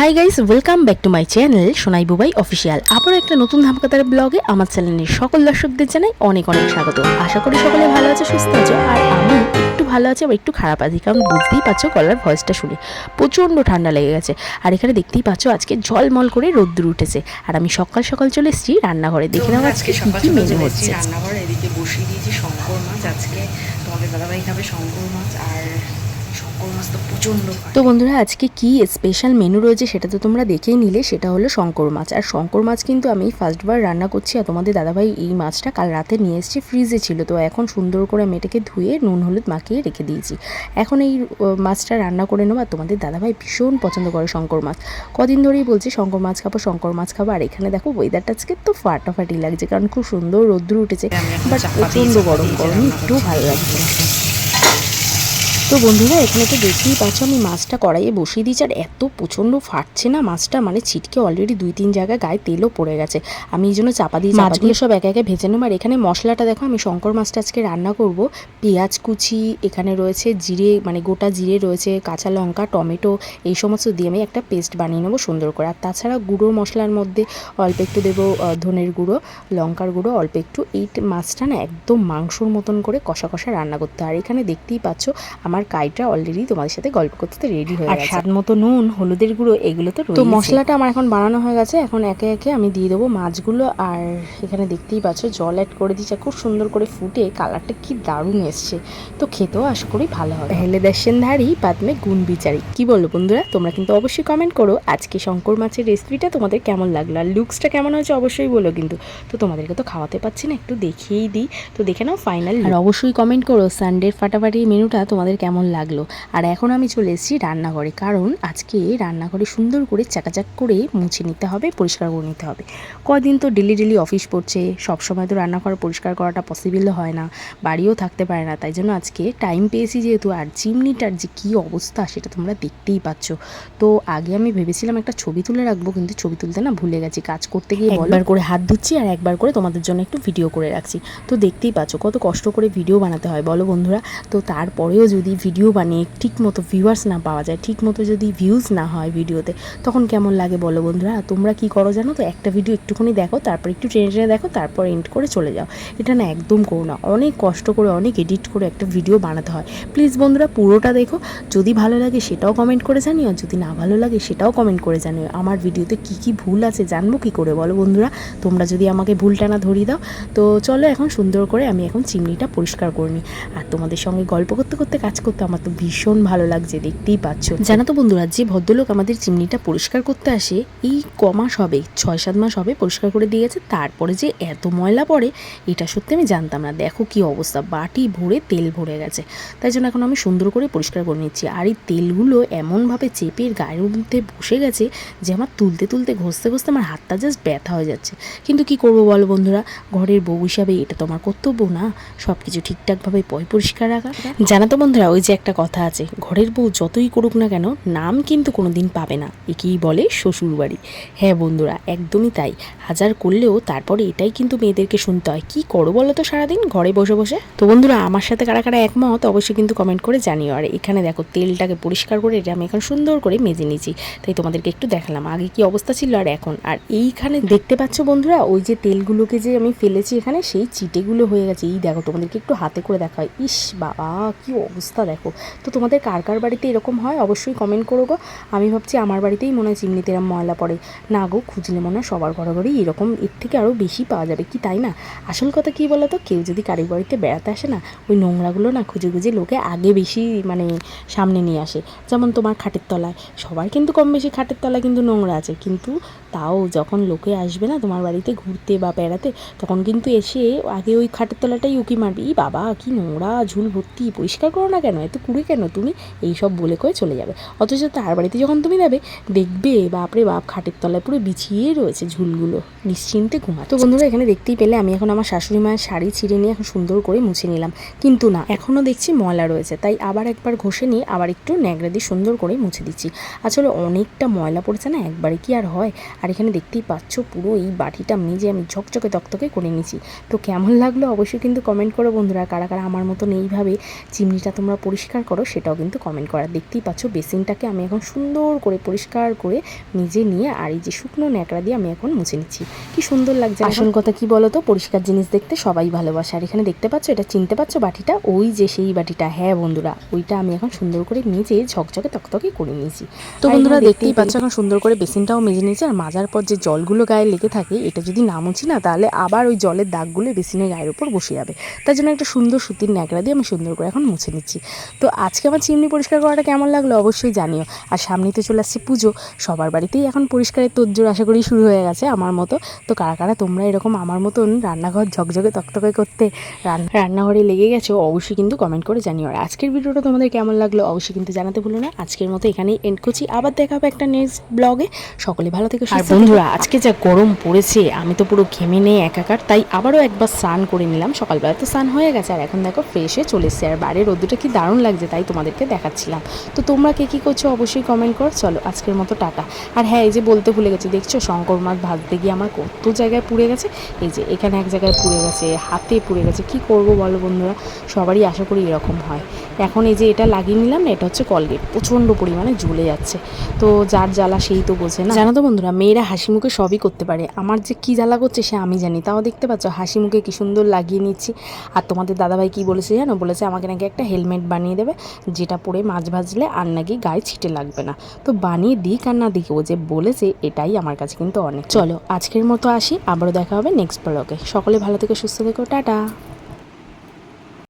Hi guys welcome back to my channel Sonai Bubai official আবারও একটা নতুন ধামকাতার ব্লগে আমার চ্যানেলের সকল দর্শকদের জানাই অনেক অনেক স্বাগত। আশা করি সকলে ভালো আছে সুস্থ আছো আর আমি একটু ভালো আছি আবার একটু খারাপ আছি কারণ বুঝতেই পারছ গলার ভয়েসটা শুনে প্রচণ্ড ঠান্ডা লেগে গেছে। আর এখানে দেখতেই পাচ্ছ আজকে ঝলমল করে রোদ্দুর উঠেছে। আর আমি সকাল সকাল চলে এসেছি রান্নাঘরে। দেখে নাও আজকে কি কি মেনু হচ্ছে। রান্নাঘর এদিকে বসিয়ে দিয়েছি শঙ্কর মাছ। আজকে তোমাদের দাদাভাই খাবে শঙ্কর মাছ আর মাছ তো প্রচণ্ড তো বন্ধুরা আজকে কি স্পেশাল মেনু রয়েছে সেটা তো তোমরা দেখেই নিলে সেটা হলো শঙ্কর মাছ। আর শঙ্কর মাছ কিন্তু আমি ফার্স্টবার রান্না করছি আর তোমাদের দাদাভাই এই মাছটা কাল রাতে নিয়ে এসেছি ফ্রিজে ছিল। তো এখন সুন্দর করে আমি এটাকে ধুয়ে নুন হলুদ মাখিয়ে রেখে দিয়েছি। এখন এই মাছটা রান্না করে নেব আর তোমাদের দাদাভাই ভীষণ পছন্দ করে শঙ্কর মাছ। কদিন ধরেই বলছি শঙ্কর মাছ খাব শঙ্কর মাছ খাব। আর এখানে দেখো ওয়েদারটা আজকে তো ফাটাফাটি লাগছে কারণ খুব সুন্দর রোদ্দুর উঠেছে। বাট প্রচণ্ড গরম গরম একটু ভালো লাগছে। তো বন্ধুরা এখানে তো দেখতেই পাচ্ছ আমি মাছটা কড়াইয়ে বসিয়ে দিয়েছি। আর এত প্রচণ্ড ফাটছে না মাছটা মানে ছিটকে অলরেডি দুই তিন জায়গায় গায়ে তেলও পড়ে গেছে। আমি এই জন্য চাপা দিয়ে মাছগুলো সব একে একে ভেজে নেব। আর এখানে মশলাটা দেখো আমি শঙ্কর মাছটা আজকে রান্না করব। পেঁয়াজ কুচি এখানে রয়েছে জিরে মানে গোটা জিরে রয়েছে কাঁচা লঙ্কা টমেটো এই সমস্ত দিয়ে আমি একটা পেস্ট বানিয়ে নেব সুন্দর করে। আর তাছাড়া গুঁড়ো মশলার মধ্যে অল্প একটু দেবো ধনের গুঁড়ো লঙ্কার গুঁড়ো অল্প একটু। এই মাছটা না একদম মাংসর মতন করে কষা কষা রান্না করতে হয়। আর এখানে দেখতেই পাচ্ছ আমার কাইটা অলরেডি তোমাদের সাথে গল্প করতে রেডি হয়ে গেছে। স্বাদ মতো নুন হলুদের গুঁড়ো এগুলো তো তো মশলাটা আমার এখন বানানো হয়ে গেছে এখন একে একে আমি দিয়ে দেবো মাছগুলো। আর এখানে দেখতেই পাচ্ছ জল অ্যাড করে দিচ্ছে খুব সুন্দর করে ফুটে কালারটা কি দারুণ এসছে। তো খেতেও আশা করি ভালো হবে। হেলে দেশেন ধারি পাতমে গুণ বিচারি। কি বলো বন্ধুরা তোমরা কিন্তু অবশ্যই কমেন্ট করো। আজকে শঙ্কর মাছের রেসিপিটা তোমাদের কেমন লাগল? আর লুকসটা কেমন হয়েছে অবশ্যই বলো কিন্তু। তো তোমাদেরকে তো খাওয়াতে পারছি না একটু দেখিয়েই দিই। তো দেখে নাও ফাইনাল আর অবশ্যই কমেন্ট করো সানডের ফাটাফাটি মেনুটা তোমাদের কেমন লাগল। আর এখন আমি চলে এসেছি রান্নাঘরে। কারণ আজকে রান্নাঘরে সুন্দর করে চাকাচাক করে মুছে নিতে হবে, পরিষ্কার করে নিতে হবে। কদিন তো ডেলি ডেলি অফিস পড়ছে, সব সময় তো রান্নাঘর পরিষ্কার করাটা পসিবল হয় না, বাড়িও থাকতে পারে না। তাই জন্য আজকে টাইম পেয়েছি যেহেতু, আর চিমনিটার যে কী অবস্থা সেটা তোমরা দেখতেই পাচ্ছ। তো আগে আমি ভেবেছিলাম একটা ছবি তুলে রাখব, কিন্তু ছবি তুলতে না ভুলে গেছি। কাজ করতে গিয়ে একবার করে হাত ধুচ্ছি আর একবার করে তোমাদের জন্য একটু ভিডিও করে রাখছি। তো দেখতেই পাচ্ছ, কত কষ্ট করে ভিডিও বানাতে হয়। বলো বন্ধুরা, তো তারপরেও যদি ভিডিও বানিয়ে ঠিক মতো ভিউয়ার্স না পাওয়া যায় ঠিক মতো যদি ভিউজ না হয় ভিডিওতে, তখন কেমন লাগে বলো বন্ধুরা? তোমরা কি করো জানো তো? একটা ভিডিও একটুখানি দেখো, তারপর একটু টেনে টেনে দেখো, তারপর এন্ড করে চলে যাও। এটা না একদম করো না, অনেক কষ্ট করে, অনেক এডিট করে একটা ভিডিও বানাতে হয়। প্লিজ বন্ধুরা, পুরোটা দেখো। যদি ভালো লাগে সেটাও কমেন্ট করে জানিও, যদি না ভালো লাগে সেটাও কমেন্ট করে জানিও। আমার ভিডিওতে কি কি ভুল আছে জানব কি করে বলো বন্ধুরা? তোমরা যদি আমাকে ভুলটা না ধরিয়ে দাও, তো চলো এখন সুন্দর করে আমি এখন চিমনিটা পরিষ্কার করে নিই। আর তোমাদের সঙ্গে গল্প করতে করতে কাজ করতে আমার তো ভীষণ ভালো লাগছে দেখতেই পাচ্ছ। জানো তো বন্ধুরা যে ভদ্রলোক আমাদের চিমনিটা পরিষ্কার করতে আসে এই কমাস হবে ছয় সাত মাস হবে পরিষ্কার করে দিয়ে গেছে তারপরে যে এত ময়লা পড়ে এটা সত্যি আমি জানতাম না। দেখো কি অবস্থা বাটি ভরে তেল ভরে গেছে। তাই জন্য এখন আমি সুন্দর করে পরিষ্কার করে নিচ্ছি। আর এই তেলগুলো এমনভাবে চেপের গায়ের মধ্যে বসে গেছে যে আমার তুলতে তুলতে ঘষতে ঘষতে আমার হাতটা জাস্ট ব্যথা হয়ে যাচ্ছে। কিন্তু কি করব বলো বন্ধুরা ঘরের বউ হিসাবে এটা তো আমার কর্তব্য না সব কিছু ঠিকঠাকভাবে পয় পরিষ্কার রাখা। জানা তো বন্ধুরা ওই যে একটা কথা আছে, ঘরের বউ যতই করুক না কেন, নাম কিন্তু কোনো দিন পাবে না। একেই বলে শ্বশুর বাড়ি হ্যাঁ বন্ধুরা, একদমই তাই। হাজার করলেও তারপরে এটাই কিন্তু মেয়েদেরকে শুনতে হয়। কি করো বলো তো সারাদিন ঘরে বসে বসে? তো বন্ধুরা, আমার সাথে কারা কারা একমত অবশ্যই কিন্তু কমেন্ট করে জানিও। আর এখানে দেখো, তেলটাকে পরিষ্কার করে এটা আমি এখন সুন্দর করে মেজে নিয়েছি। তাই তোমাদেরকে একটু দেখালাম আগে কি অবস্থা ছিল আর এখন। আর এইখানে দেখতে পাচ্ছ বন্ধুরা, ওই যে তেলগুলোকে যে আমি ফেলেছি এখানে, সেই চিটেগুলো হয়ে গেছে। এই দেখো, তোমাদেরকে একটু হাতে করে দেখা হয় ইস বাবা, কি অবস্থা দেখো। তো তোমাদের কার কার বাড়িতে এরকম হয় অবশ্যই কমেন্ট করো গো। আমি ভাবছি আমার বাড়িতেই মনে হয় চিমনিতে এরকম ময়লা পড়ে। না গো, খুঁজলে মনে হয় সবার ঘরে ঘরেই এরকম। এর থেকে আরও বেশি পাওয়া যাবে কি তাই না? আসল কথা কী বলো তো? কেউ যদি কারোর বাড়িতে বেড়াতে আসে না, ওই নোংরাগুলো না খুঁজে খুঁজে লোকে আগে বেশি মানে সামনে নিয়ে আসে। যেমন তোমার খাটের তলায়। সবার কিন্তু কম বেশি খাটের তলায় কিন্তু নোংরা আছে। কিন্তু তাও যখন লোকে আসবে না তোমার বাড়িতে ঘুরতে বা বেড়াতে, তখন কিন্তু এসে আগে ওই খাটের তলাটাই উকি মারবে। ই বাবা, কি নোংরা ঝুল ভর্তি, পরিষ্কার করো না কেন? এত কুড়ে কেন? তুমি এই সব বলে করে চলে যাবে। অথচ তার বাড়িতে যখন তুমি যাবে, দেখবে বাপরে বাপ, খাটের তলায় পুরো বিছিয়ে রয়েছে ঝুলগুলো। নিশ্চিন্তে ঘুমা তো বন্ধুরা, এখানে দেখতেই পেলে আমি এখন আমার শাশুড়ি মায়ের শাড়ি ছিঁড়ে নিয়ে এখন সুন্দর করে মুছে নিলাম। কিন্তু না এখনও দেখছি ময়লা রয়েছে, তাই আবার একবার ঘষে নিয়ে আবার একটু ন্যাকড়া দিয়ে সুন্দর করে মুছে দিচ্ছি। আসলে অনেকটা ময়লা পড়েছে না? একবারে কি আর হয়? আর আর এখানে দেখতেই পাচ্ছ পুরো এই বাটিটা মেজে আমি ঝকঝকে তকতকে করে নিয়েছি। তো কেমন লাগল অবশ্যই কিন্তু কমেন্ট করো বন্ধুরা। কারা কারা আমার মতন এইভাবে চিমনিটা তোমরা পরিষ্কার করো সেটাও কিন্তু কমেন্ট করা। দেখতেই পাচ্ছ বেসিনটাকে আমি এখন সুন্দর করে পরিষ্কার করে নিজে নিয়ে আর এই যে শুকনো ন্যাকড়া দিয়ে আমি এখন মুছে নিচ্ছি। কি সুন্দর লাগছে আসল কথা কি বলো তো পরিষ্কার জিনিস দেখতে সবাই ভালোবাসে। আর এখানে দেখতে পাচ্ছ? এটা চিনতে পারছ বাটিটা? ওই যে সেই বাটিটা। হ্যাঁ বন্ধুরা ওইটা আমি এখন সুন্দর করে মেজে ঝকঝকে তকতকে করে নিয়েছি। তো বন্ধুরা দেখতেই পাচ্ছ এখন সুন্দর করে বেসিনটাও মেজে নিয়েছি আর মাজার পর যে জলগুলো গায়ে লেগে থাকে, এটা যদি না মুছি না, তাহলে আবার ওই জলের দাগগুলো বেসিনের গায়ের উপর বসে যাবে। তার জন্য একটা সুন্দর সুতির ন্যাকড়া দিয়ে আমি সুন্দর করে এখন মুছে নিচ্ছি। তো আজকে আমার চিমনি পরিষ্কার করাটা কেমন লাগল অবশ্যই জানিও। আর সামনেই তো চলে আসছে পুজো, সবার বাড়িতেই এখন পরিষ্কারের তোজ্জোর আশা করি শুরু হয়ে গেছে আমার মতো। তো কারা কারা তোমরা এরকম আমার মতন রান্নাঘর ঝকঝকে তকতকে করতে রান- রান্নাঘরে লেগে গেছো, অবশ্যই কিন্তু কমেন্ট করে জানিও। আর আজকের ভিডিওটা তোমাদের কেমন লাগল অবশ্যই কিন্তু জানাতে ভুলো না। আজকের মতো এখানেই এন্ড করছি। আবার দেখা হবে একটা নেক্সট ব্লগে সকলে ভালো থেকে আর বন্ধুরা আজকে যা গরম পড়েছে আমি তো পুরো ঘেমে নেই একাকার তাই আবারও একবার স্নান করে নিলাম। সকালবেলা তো স্নান হয়ে গেছে আর এখন দেখো ফ্রেশে চলে এসছে। আর বাইরের রোদ্দুটা কি দারুণ লাগছে তাই তোমাদেরকে দেখাচ্ছিলাম। তো তোমরা কে কী করছ অবশ্যই কমেন্ট কর। চলো আজকের মতো টাটা। আর হ্যাঁ এই যে বলতে ভুলে গেছি দেখছ? শঙ্কর মাছ ভাজতে গিয়ে আমার কত জায়গায় পুড়ে গেছে। এই যে এখানে এক জায়গায় পুড়ে গেছে হাতে পুড়ে গেছে। কি করব বলো বন্ধুরা? সবারই আশা করি এরকম হয়। এখন এই যে এটা লাগিয়ে নিলাম না এটা হচ্ছে কলগেট প্রচণ্ড পরিমাণে জ্বলে যাচ্ছে। তো যার জ্বালা সেই তো বোঝে না। জানো তো বন্ধুরা মেয়েরা হাসি মুখে সবই করতে পারে। আমার যে কি জ্বালা করছে সে আমি জানি। তাও দেখতে পাচ্ছ, হাসি মুখে কি সুন্দর লাগিয়ে নিচ্ছি। আর তোমাদের দাদাভাই কি বলেছে জানো? বলেছে আমাকে নাকি একটা হেলমেট বানিয়ে দেবে, যেটা পরে মাছ ভাজলে আর নাকি গায়ে ছিটে লাগবে না। তো বানিয়ে দিক আর না দিক, ও যে বলেছে এটাই আমার কাছে কিন্তু অনেক। চলো, আজকের মতো আসি। আবারও দেখা হবে নেক্সট ব্লগে সকলে ভালো থেকে, সুস্থ থেকো, টাটা।